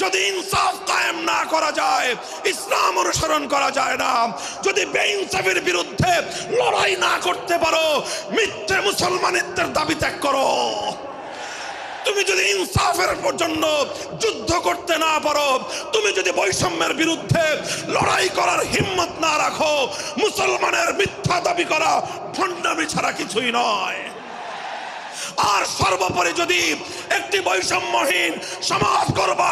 যদি ইনসাফ কায়েম না করা যায়, ইসলাম অনুসরণ করা যায় না, যদি বেইনসাফের বিরুদ্ধে লড়াই না করতে পারো, মিথ্যে মুসলমানিত্বের দাবি ত্যাগ করো। তুমি যদি ইনসাফের জন্য যুদ্ধ করতে না পারো, তুমি যদি বৈষম্যের বিরুদ্ধে লড়াই করার হিম্মত না রাখো, মুসলমানের মিথ্যা দাবি করা ভণ্ডামি ছাড়া কিছুই নয়। আর সর্বোপরি যদি একটি বৈষম্যহীন সমাজ করবার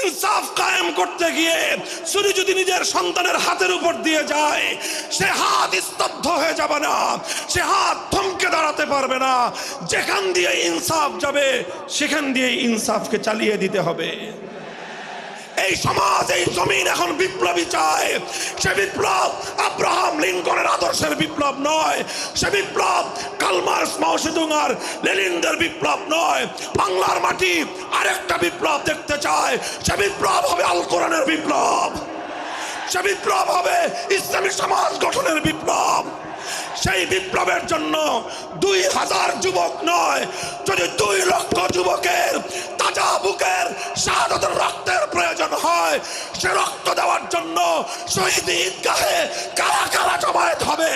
ইনসাফ কায়েম করতে গিয়ে ছুরি যদি নিজের সন্তানের হাতের উপর দিয়ে যায়, সে হাত স্তব্ধ হয়ে যাবে না, সে হাত থমকে দাঁড়াতে পারবে না। যেখান দিয়ে ইনসাফ যাবে, সেখান দিয়ে ইনসাফকে চালিয়ে দিতে হবে। এই সমাজ, এই জমিন এখন বিপ্লবী চায়। সে বিপ্লব আব্রাহাম লিঙ্কনের আদর্শের বিপ্লব নয়। সে বিপ্লব কালমার্স মাওসেদুং আর লেনিনদের বিপ্লব নয়। বাংলার মাটি আরেকটা বিপ্লব দেখতে চায়। সে বিপ্লব হবে আল কোরআনের বিপ্লব। সে বিপ্লব হবে ইসলামী সমাজ গঠনের বিপ্লব। সেই বিপ্লবের জন্য দুই হাজার যুবক নয়, যদি দুই লক্ষ যুবকের সে রক্ত দেওয়ার জন্য শহীদ ঈদগাহে কারা কারা জমায়েত হবে?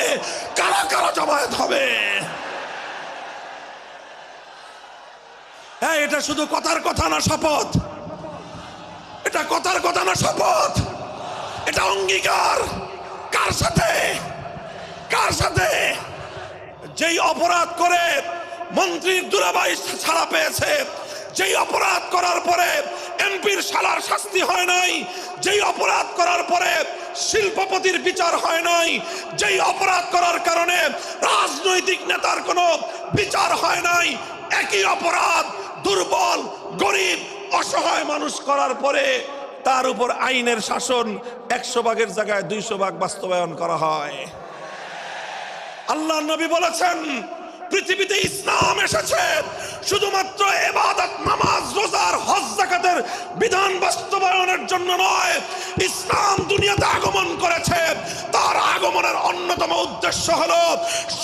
কারা কারা জমায়েত হবে? হ্যাঁ এটা শুধু কথার কথা না, শপথ। এটা কথার কথা না, শপথ। এটা অঙ্গীকার। কার সাথে? কার সাথে? যেই অপরাধ করে মন্ত্রীর দুরাবাই ছাড়া পেয়েছে, যেই অপরাধ করার পরে এমপির শালার শাস্তি হয় নাই। যেই অপরাধ করার পরে শিল্পপতির বিচার হয় নাই। যেই অপরাধ করার কারণে রাজনৈতিক নেতার কোনো বিচার হয় নাই। একই অপরাধ দুর্বল, গরিব, অসহায় মানুষ করার পরে তার উপর আইনের শাসন একশো ভাগের জায়গায় দুইশো ভাগ বাস্তবায়ন করা হয়। আল্লাহ নবী বলেছেন, পৃথিবীতে ইসলাম এসেছে। জন্য নয়। ইসলাম দুনিয়াতে আগমন করেছে। তার আগমনের অন্যতম উদ্দেশ্য হল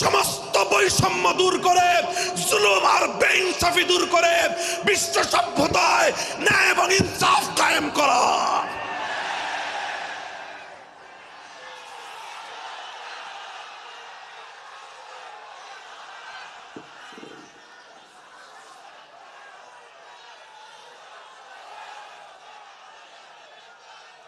সমস্ত বৈষম্য দূর করে, জুলুম আর বেইনসাফি দূর করে, বিশ্ব সভ্যতায় ন্যায় এবং ইনসাফ কায়েম করা।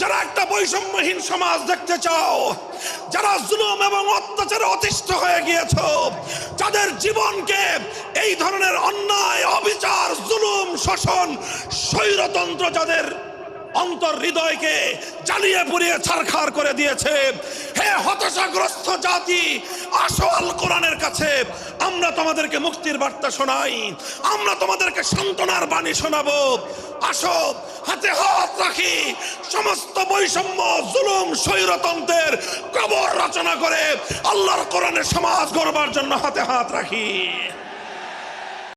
যারা একটা বৈষম্যহীন সমাজ দেখতে চাও, যারা জুলুম এবং অত্যাচারে অতিষ্ঠ হয়ে গিয়েছ, যাদের জীবনকে এই ধরনের অন্যায়, অবিচার, জুলুম, শোষণ, স্বৈরতন্ত্র যাদের অন্তর হৃদয়কে জ্বালিয়ে পুড়িয়ে ছারখার করে দিয়েছে, হে হতাশাগ্রস্ত জাতি, আসো আল কোরআনের কাছে। আমরা তোমাদেরকে মুক্তির বার্তা শোনাই। আমরা তোমাদেরকে সান্ত্বনার বাণী শোনাবো। আসো, হাতে হাত রাখি। সমস্ত বৈষম্য, জুলুম, স্বৈরতন্ত্রের কবর রচনা করে আল্লাহর কোরআনের সমাজ গড়বার জন্য হাতে হাত রাখি।